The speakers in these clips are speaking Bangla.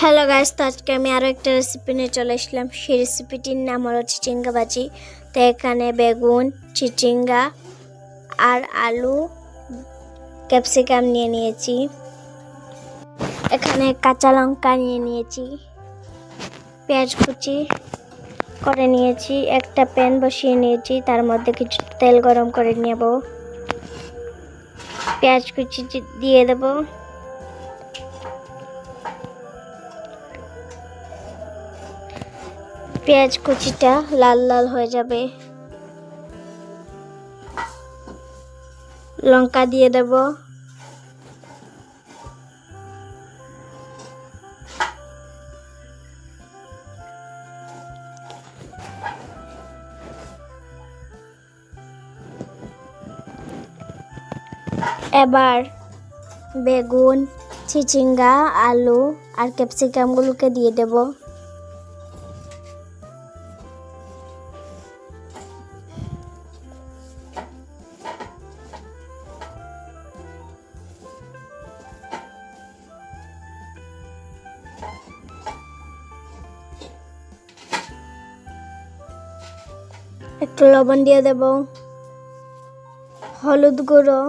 হ্যালো গাইস তো আজকে আমি আরও একটা রেসিপি নিয়ে চলে আসলাম। সেই রেসিপিটির নাম হলো চিচিঙ্গা ভাজি। তো এখানে বেগুন, চিচিঙ্গা আর আলু ক্যাপসিকাম নিয়ে নিয়েছি। এখানে কাঁচা লঙ্কা নিয়ে নিয়েছি। পেঁয়াজ কুচি করে নিয়েছি। একটা প্যান বসিয়ে নিয়েছি। তার মধ্যে কিছু তেল গরম করে নেব। পেঁয়াজ কুচি দিয়ে দেবো। পেঁয়াজ কুচিটা লাল লাল হয়ে যাবে। লঙ্কা দিয়ে দেব। এবার বেগুন, চিচিঙ্গা, আলু আর ক্যাপসিকামগুলোকে দিয়ে দেবো। একটু লবণ দিয়ে দেব হলুদ গুঁড়ো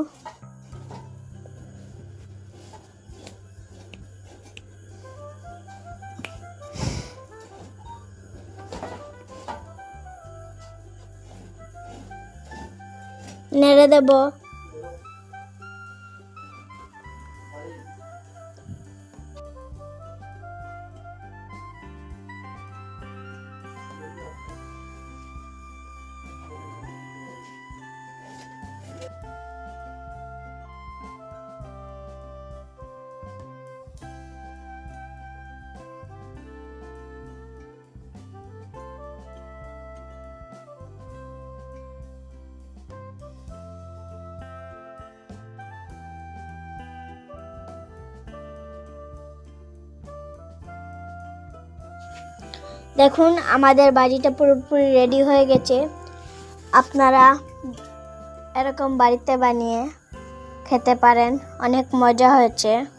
নেড়ে দেব দেখুন, আমাদের বাড়িটা পুরোপুরি রেডি হয়ে গেছে। আপনারা এরকম বাড়িতে বানিয়ে খেতে পারেন। অনেক মজা হয়েছে।